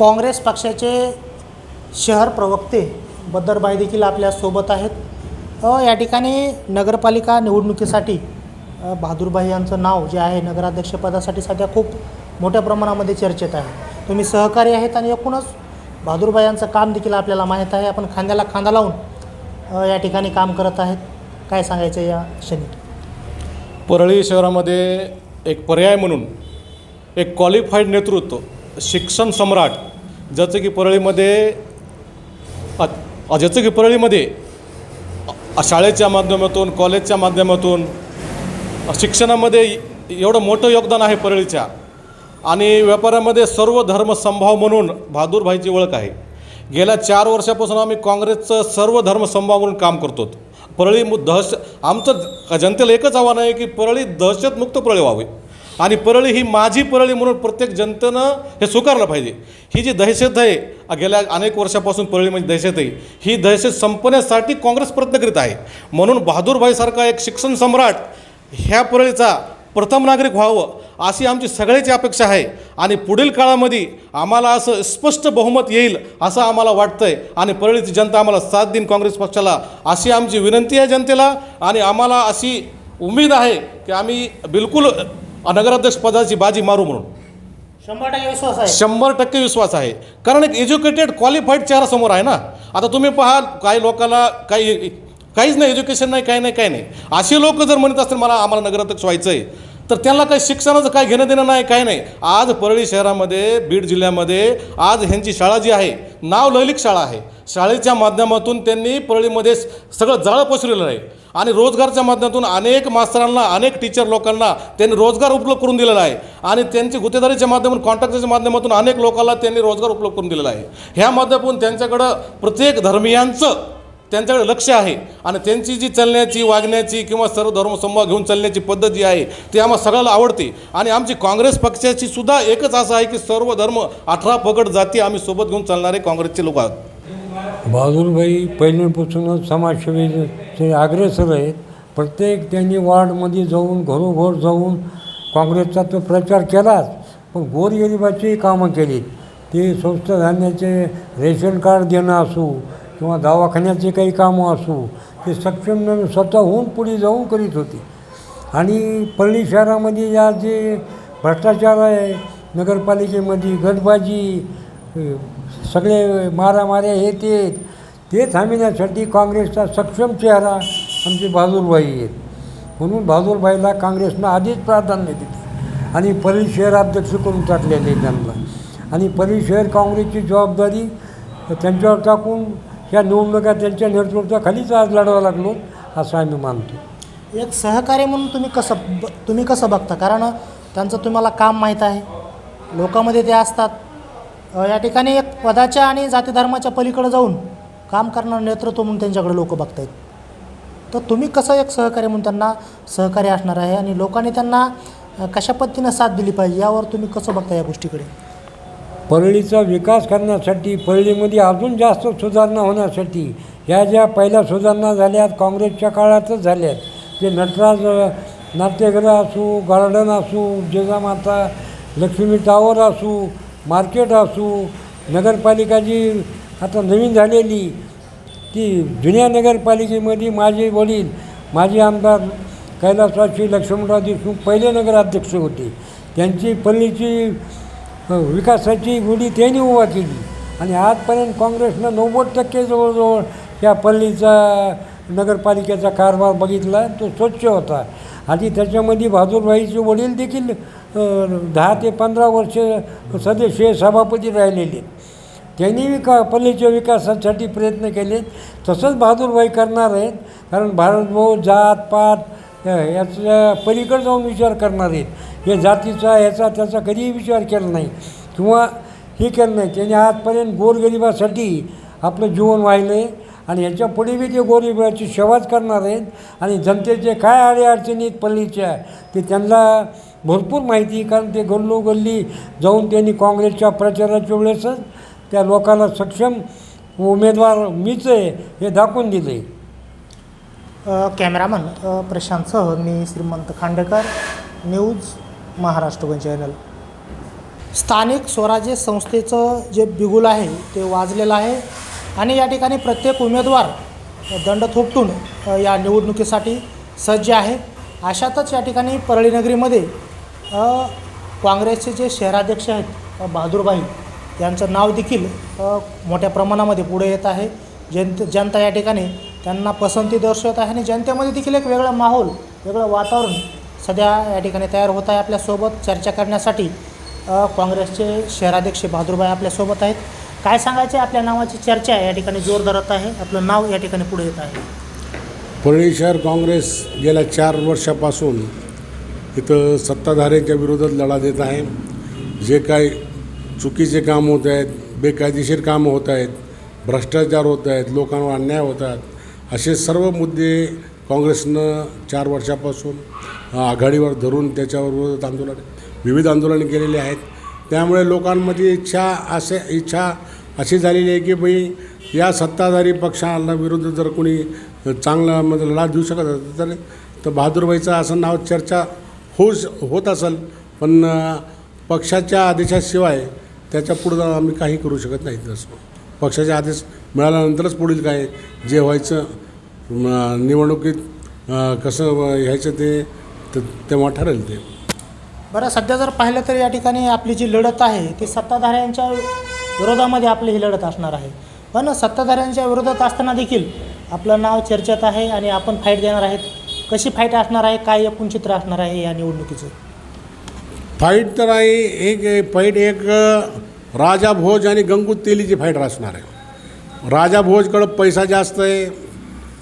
काँग्रेस पक्षाचे शहर प्रवक्ते बद्दरबाई देखील आपल्यासोबत आहेत. या ठिकाणी नगरपालिका निवडणुकीसाठी बहादूरबाई यांचं नाव जे आहे नगराध्यक्षपदासाठी सध्या खूप मोठ्या प्रमाणामध्ये चर्चेत आहे. तुम्ही सहकारी आहेत आणि एकूणच बहादूरबाई यांचं काम देखील आपल्याला माहीत आहे. आपण खांद्याला खांदा लावून या ठिकाणी काम करत आहेत. काय सांगायचं या क्षणी? परळी शहरामध्ये एक पर्याय म्हणून एक क्वालिफाईड नेतृत्व शिक्षण सम्राट जसं की परळीमध्ये जसं की परळीमध्ये शाळेच्या माध्यमातून कॉलेजच्या माध्यमातून शिक्षणामध्ये एवढं मोठं योगदान आहे परळीच्या. आणि व्यापारामध्ये सर्व धर्मसंभाव म्हणून बहादूरभाईची ओळख आहे. गेल्या चार वर्षापासून आम्ही काँग्रेसचं सर्व धर्मसंभाव म्हणून काम करतो. परळी मु दहश आमचं जनतेला एकच आव्हान आहे की परळी दहशतमुक्त परळी व्हावी. आणि परळी ही माझी परळी म्हणून प्रत्येक जनतेनं हे स्वीकारलं पाहिजे. ही जी दहशत आहे गेल्या अनेक वर्षापासून परळीमध्ये म्हणजे दहशत आहे ही दहशत संपण्यासाठी काँग्रेस प्रयत्न करीत आहे. म्हणून बहादूरभाईसारखा एक शिक्षण सम्राट ह्या परळीचा प्रथम नागरिक व्हावं अशी आमची सगळ्याची अपेक्षा आहे. आणि पुढील काळामध्ये आम्हाला असं स्पष्ट बहुमत येईल असं आम्हाला वाटतं आहे आणि परळीची जनता आम्हाला साथ देईन काँग्रेस पक्षाला अशी आमची विनंती आहे जनतेला. आणि आम्हाला अशी उमेद आहे की आम्ही बिलकुल नगराध्यक्ष पदाची बाजी मारू म्हणून. शंभर टक्के विश्वास आहे. शंभर टक्के विश्वास आहे. कारण एक एज्युकेटेड क्वालिफाईड चेहरा समोर आहे ना. आता तुम्ही पहा काही लोकांना काही काहीच नाही एज्युकेशन नाही काही नाही काही नाही. असे लोक जर म्हणत असतील मला आम्हाला नगराध्यक्ष व्हायचं आहे तर त्यांना काही शिक्षणाचं काय घेणं देणं नाही काही नाही. आज परळी शहरामध्ये बीड जिल्ह्यामध्ये आज ह्यांची शाळा जी आहे नाव ललित शाळा आहे. शाळेच्या माध्यमातून त्यांनी परळीमध्ये सगळं जाळं पसरलेलं आहे. आणि रोजगारच्या माध्यमातून अनेक मास्तरांना अनेक टीचर लोकांना त्यांनी रोजगार उपलब्ध करून दिलेला आहे. आणि त्यांची गुत्तेदारीच्या माध्यमातून कॉन्ट्रॅक्टरच्या माध्यमातून अनेक लोकांना त्यांनी रोजगार उपलब्ध करून दिलेला आहे. ह्या माध्यमातून त्यांच्याकडं प्रत्येक धर्मियांचं त्यांच्याकडे लक्ष आहे. आणि त्यांची जी चालण्याची वागण्याची किंवा सर्व धर्मसमूह घेऊन चालण्याची पद्धत जी आहे ती आम्हाला सगळ्याला आवडते. आणि आमची काँग्रेस पक्षाची सुद्धा एकच असं आहे की सर्व धर्म अठरा पकड जाती आम्ही सोबत घेऊन चालणारे काँग्रेसचे लोक आहोत. बहादूरभाई पहिल्यापासूनच समाजसेवेचे अग्रेसर आहेत. प्रत्येक त्यांनी वार्डमध्ये जाऊन घरोघर जाऊन काँग्रेसचा तो प्रचार केलाच पण गोरगरिबाचीही कामं केली. ते स्वस्त धान्याचे रेशन कार्ड देणं असू किंवा दवाखान्याचे काही कामं असो ते सक्षम स्वतःहून पुढे जाऊन करीत होते. आणि परळी शहरामध्ये या जे भ्रष्टाचार आहे नगरपालिकेमध्ये गटबाजी सगळे मारामाऱ्या हे ते ते थांबविण्यासाठी काँग्रेसचा सक्षम चेहरा आमचे बहादूरबाई आहेत. म्हणून बहादूरबाईला काँग्रेसनं आधीच प्राधान्य दिले. आणि परळी शहराध्यक्ष करून टाकलेले त्यांना. आणि परळी शहर काँग्रेसची जबाबदारी त्यांच्यावर टाकून ह्या निवडणुका त्यांच्या नेतृत्वाखालीच आज लढावा लागलो असं आम्ही मानतो. एक सहकार्य म्हणून तुम्ही कसं ब तुम्ही कसं बघता? कारण त्यांचं तुम्हाला काम माहीत आहे. लोकांमध्ये ते असतात. या ठिकाणी एक पदाच्या आणि जाती धर्माच्या पलीकडे जाऊन काम करणारं नेतृत्व म्हणून त्यांच्याकडे लोक बघतायत. तर तुम्ही कसं एक सहकार्य म्हणून त्यांना सहकार्य असणार आहे? आणि लोकांनी त्यांना कशा पद्धतीनं साथ दिली पाहिजे? यावर तुम्ही कसं बघता या गोष्टीकडे? परळीचा विकास करण्यासाठी परळीमध्ये अजून जास्त सुधारणा होण्यासाठी ह्या ज्या पहिल्या सुधारणा झाल्यात काँग्रेसच्या काळातच झाल्यात जे नटराज नाट्यगृह असू गार्डन असू जिजामाता लक्ष्मी टावर असू मार्केट असू नगरपालिका जी आता नवीन झालेली ती जुन्या नगरपालिकेमध्ये माझे वडील माझे आमदार कैलासवासी लक्ष्मणराव देशमुख पहिले नगराध्यक्ष होते. त्यांची पल्लीची हो, विकासाची गुढी त्यांनी उभा केली. आणि आजपर्यंत काँग्रेसनं नव्वद टक्के जवळजवळ या पल्लीचा नगरपालिकेचा कारभार बघितला तो स्वच्छ होता. आणि त्याच्यामध्ये बहादूरभाईचे वडील देखील दहा ते पंधरा वर्ष सदस्य सभापती राहिलेले. त्यांनी विका पल्लीच्या विकासासाठी प्रयत्न केले तसंच बहादूरभाई करणार आहेत कारण भारतभाऊ जात पात याचा पलीकडे जाऊन विचार करणार आहेत. हे जातीचा ह्याचा त्याचा कधीही विचार केला नाही. किंवा हे केलं नाही. त्यांनी आजपर्यंत गोरगरिबासाठी आपलं जीवन वाहिलं आहे आणि ह्याच्या पुढे बी ते गोरगरिबाची सेवाच करणार आहेत आणि जनतेचे काय अडीअडचणी आहेत पल्लीच्या ते त्यांना भरपूर माहिती कारण ते गल्लोगल्ली जाऊन त्यांनी काँग्रेसच्या प्रचाराच्या वेळेसच त्या लोकांना सक्षम उमेदवार मीच आहे हे दाखवून दिलं आहे कॅमेरामन प्रशांतसह मी Shrimant Khandekar news Maharashtra one channel. स्थानिक स्वराज्य संस्थेचं जे बिगुल आहे ते वाजलेलं आहे. आणि या ठिकाणी प्रत्येक उमेदवार दंड थोपटून या निवडणुकीसाठी सज्ज आहे. अशातच या ठिकाणी परळीनगरीमध्ये काँग्रेसचे जे शहराध्यक्ष आहेत बहादूरबाई यांचं नाव देखील मोठ्या प्रमाणामध्ये पुढे येत आहे. जनत जनता या ठिकाणी त्यांना पसंती दर्शवत आहे आणि जनतेमध्ये देखील एक वेगळा माहोल वेगळं वातावरण सध्या या ठिकाणी तयार होत आहे आपल्यासोबत. चर्चा करण्यासाठी काँग्रेसचे शहराध्यक्ष बहादूरबाई आपल्यासोबत आहेत. काय सांगायचे आपल्या नावाची चर्चा या ठिकाणी जोर धरत आहे? आपलं नाव या ठिकाणी पुढे येत आहे. परळी शहर काँग्रेस गेल्या चार वर्षापासून इथं सत्ताधाऱ्यांच्या विरोधात लढा देत आहे. जे काही चुकीचे काम होत आहेत बेकायदेशीर कामं होत आहेत भ्रष्टाचार होत आहेत लोकांवर अन्याय होतात असे सर्व मुद्दे काँग्रेसनं चार वर्षापासून आघाडीवर धरून त्याच्यावर विरोधात आंदोलन विविध आंदोलन केलेली आहेत. त्यामुळे लोकांमध्ये इच्छा असे इच्छा अशी झालेली आहे की बाई या सत्ताधारी पक्षाला विरुद्ध जर कोणी चांगला म्हणजे लढा देऊ शकत असेल तर तर बहादूरबाईचं असं नाव चर्चा होऊ होत असेल. पण पक्षाच्या आदेशाशिवाय त्याच्या पुढं आम्ही काही करू शकत नाही. तसं पक्षाचे आदेश मिळाल्यानंतरच पुढील काय जे व्हायचं निवडणुकीत कसं ह्यायचं ते त- तेव्हा ठरेल ते. बरं सध्या जर पाहिलं तर या ठिकाणी आपली जी लढत आहे ती सत्ताधाऱ्यांच्या विरोधामध्ये आपली ही लढत असणार आहे. पण सत्ताधाऱ्यांच्या विरोधात असताना देखील आपलं नाव चर्चेत आहे आणि आपण फाईट देणार आहेत. कशी फाईट असणार आहे काय एकूण चित्र असणार आहे या निवडणुकीचं? फाईट तर आहे एक फाईट एक राजा भोज आणि गंगू तेलीची फाईट असणार आहे. राजा भोजकडं पैसा जास्त आहे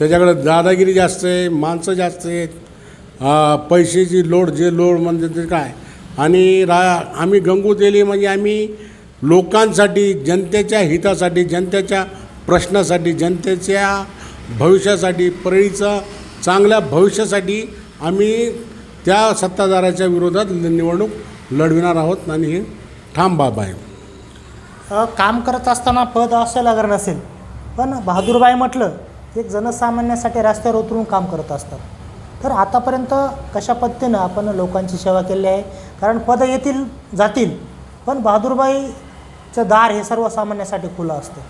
त्याच्याकडं दादागिरी जास्त आहे माणसं जास्त आहेत. पैशाची लोड जे लोड म्हणजे ते काय? आणि रा आम्ही गंगूतेली म्हणजे आम्ही लोकांसाठी जनतेच्या हितासाठी जनतेच्या प्रश्नासाठी जनतेच्या भविष्यासाठी परळीचं चांगल्या भविष्यासाठी आम्ही त्या सत्ताधाराच्या विरोधात निवडणूक लढविणार आहोत आणि हे ठाम बाब आहे. काम करत असताना पद असेल अगर नसेल पण बहादूरबाई म्हटलं एक जनसामान्यासाठी रस्त्यावर उतरून काम करत असतात. तर आतापर्यंत कशा पद्धतीनं आपण लोकांची सेवा केली आहे? कारण पदं येतील जातील पण बहादूरबाईचं दार हे सर्वसामान्यासाठी खुलं असतं.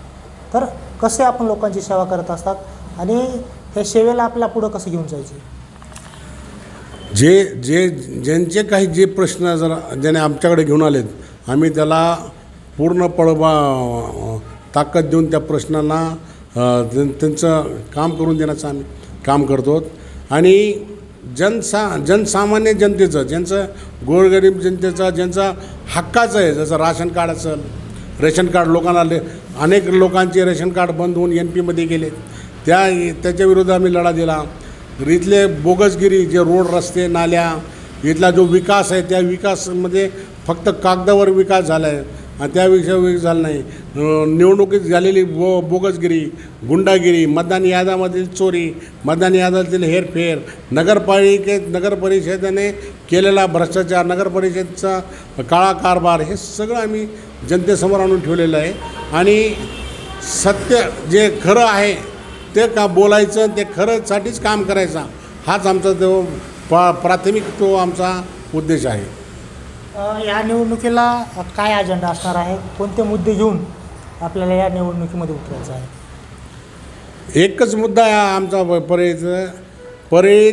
तर कसे आपण लोकांची सेवा करत असतात? आणि हे सेवेला आपल्या पुढं कसं घेऊन जायचे? जे जे ज्यांचे काही जे प्रश्न जरा ज्याने आमच्याकडे घेऊन आलेत आम्ही त्याला पूर्ण पळबा ताकद देऊन त्या प्रश्नांना त्यांचं काम करून देण्याचं आम्ही काम करतो. आणि जनसा जनसामान्य जनतेचं ज्यांचं गोरगरीब जनतेचं ज्यांचा हक्काचं आहे जसं राशन कार्ड असेल रेशन कार्ड लोकांना ले अनेक लोकांचे रेशन कार्ड बंद होऊन एन पीमध्ये गेले. त्या त्याच्या आम्ही लढा दिला. इथले बोगसगिरी जे रोड रस्ते नाल्या इथला जो विकास आहे त्या विकासमध्ये फक्त कागदावर विकास झाला आहे आणि त्या विषय झाला नाही. निवडणुकीत झालेली बो बोगसगिरी गुंडागिरी मतदान याद्यामधील चोरी मतदान याद्यातील हेरफेर नगरपालिकेत नगरपरिषदेने केलेला भ्रष्टाचार नगरपरिषदेचा काळा कारभार हे सगळं आम्ही जनतेसमोर आणून ठेवलेलं आहे. आणि सत्य जे खरं आहे ते का बोलायचं ते खरंसाठीच काम करायचा हाच आमचा तो प्राथमिक तो आमचा उद्देश आहे. या निवडणुकीला काय अजेंडा असणार आहे? कोणते मुद्दे घेऊन आपल्याला या निवडणुकीमध्ये उतरायचं आहे? एकच मुद्दा आहे आमचा प- परळीचं परळी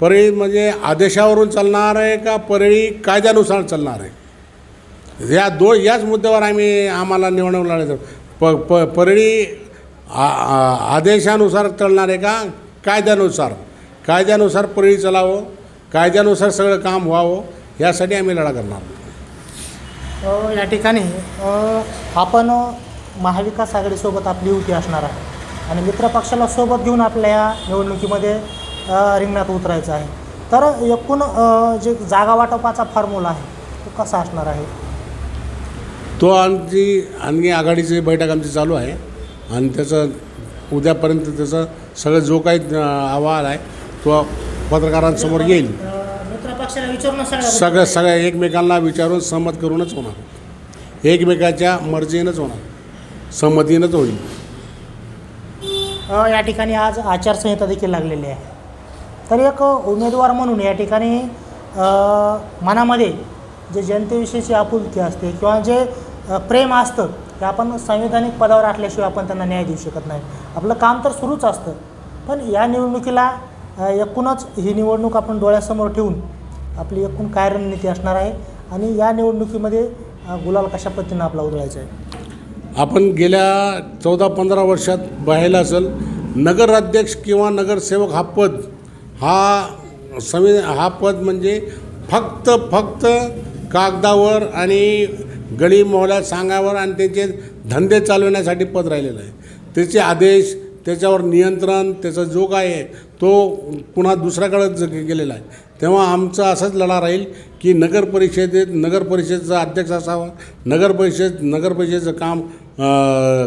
परळी म्हणजे आदेशावरून चालणार आहे का परळी कायद्यानुसार चालणार आहे? या दो याच मुद्द्यावर आम्ही आम्हाला निवडणूक लढायचं. प प परळी आ आदेशानुसार चालणार आहे का कायद्यानुसार? कायद्यानुसार परळी चलावं. कायद्यानुसार सगळं काम व्हावं. यासाठी आम्ही लढा करणार. या ठिकाणी आपण महाविकास आघाडीसोबत आपली युती असणार आहे. आणि मित्रपक्षाला सोबत घेऊन आपल्या या निवडणुकीमध्ये रिंगणात उतरायचं आहे. तर एकूण जे जागा वाटपाचा फॉर्म्युला आहे तो कसा असणार आहे? तो आमची आणखी आघाडीची बैठक आमची चालू आहे. आणि त्याचं उद्यापर्यंत त्याचं सगळं जो काही अहवाल आहे तो पत्रकारांसमोर येईल. अ, मित्रपक्षाला विचारून सगळं सगळ्या एकमेकांना विचारून सहमत करूनच होणार. एकमेकाच्या मर्जीनंच होणार. संमतीनंच होईल. या ठिकाणी आज आचारसंहिता देखील लागलेली आहे. तर एक उमेदवार म्हणून या ठिकाणी मनामध्ये जे जनतेविषयीची आपुलकी असते किंवा जे प्रेम असतं ते आपण संविधानिक पदावर असल्याशिवाय आपण त्यांना न्याय देऊ शकत नाही. आपलं काम तर सुरूच असतं. पण या निवडणुकीला एकूणच ही निवडणूक आपण डोळ्यासमोर ठेवून आपली एकूण काय रणनीती असणार आहे आणि या निवडणुकीमध्ये गुलाल कशा पद्धतीनं आपला उधळायचा आहे? आपण गेल्या चौदा पंधरा वर्षात पाहिलं असेल नगराध्यक्ष किंवा नगरसेवक हा पद हा संवि हा पद म्हणजे फक्त फक्त कागदावर आणि गळी मोहल्यात सांगावर आणि त्याचे धंदे चालवण्यासाठी पद राहिलेलं आहे. त्याचे आदेश त्याच्यावर नियंत्रण त्याचा जो काय आहे तो पुन्हा दुसऱ्याकडे गेलेला आहे. तेव्हा आमचा असाच लढा राहील की नगर परिषदेत नगर परिषदेचा अध्यक्ष असावा नगर परिषद नगर परिषदेचं काम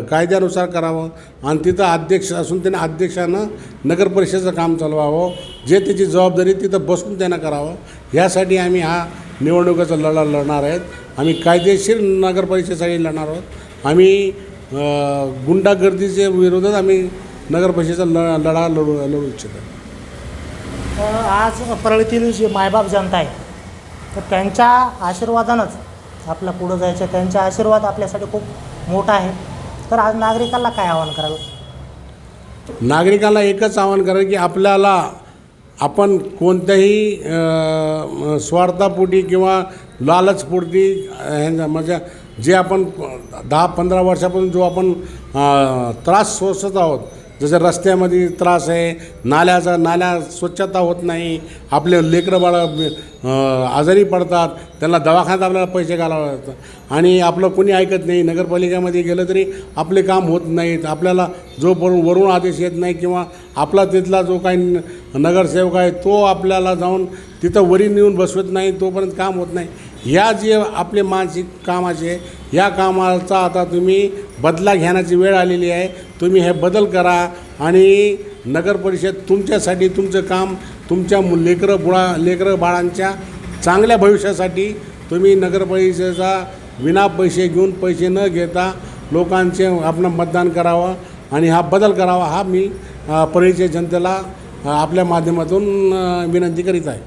कायद्यानुसार करावं आणि तिथं अध्यक्ष असून त्याने अध्यक्षानं नगर परिषदेचं काम चालवावं जे त्याची जबाबदारी तिथं बसून त्यांना करावं. यासाठी आम्ही हा निवडणुकीचा लढा लढणार आहेत. आम्ही कायदेशीर नगर परिषदेसाठी लढणार आहोत. आम्ही गुंडागर्दीच्या विरोधात आम्ही नगर परिषदेचा ल लढा लढू लढू इच्छितो. आज परळीतील जे मायबाप जनता आहे तर त्यांच्या आशीर्वादानंच आपल्या पुढं जायचं. त्यांचा आशीर्वाद आपल्यासाठी खूप मोठा आहे. तर आज नागरिकाला काय आवाहन करावं नागरिकाला एकच आवाहन करावं की आपल्याला आपण कोणत्याही स्वार्थापोटी किंवा लालचपोटी म्हणजे जे आपण दहा पंधरा वर्षापासून जो आपण त्रास सोसत आहोत जसं रस्त्यामध्ये त्रास आहे नाल्याचा नाल्या स्वच्छता होत नाही आपले लेकरं बाळं आजारी पडतात त्यांना दवाखान्यात आपल्याला पैसे घालावे लागतात आणि आपलं कोणी ऐकत नाही नगरपालिकेमध्ये गेलं तरी आपले काम होत नाहीत. आपल्याला जो वरून वरून आदेश येत नाही किंवा आपला तिथला जो काही न- नगरसेवक आहे तो आपल्याला जाऊन तिथं वरी नेऊन बसवत नाही तोपर्यंत काम होत नाही. या जे आपले मानसिक कामाचे या कामाचा आता तुम्ही बदला घेण्याची वेळ आलेली आहे. तुम्ही हे बदल करा आणि नगर परिषद तुमच्यासाठी तुमचं काम तुमच्या मु- लेकरं बुळा लेकरं बाळांच्या चांगल्या भविष्यासाठी तुम्ही नगर परिषदेचा विना पैसे घेऊन पैसे न घेता लोकांचे आपण मतदान करावं आणि हा बदल करावा हा मी परिचय जनतेला आपल्या माध्यमातून विनंती करीत आहे.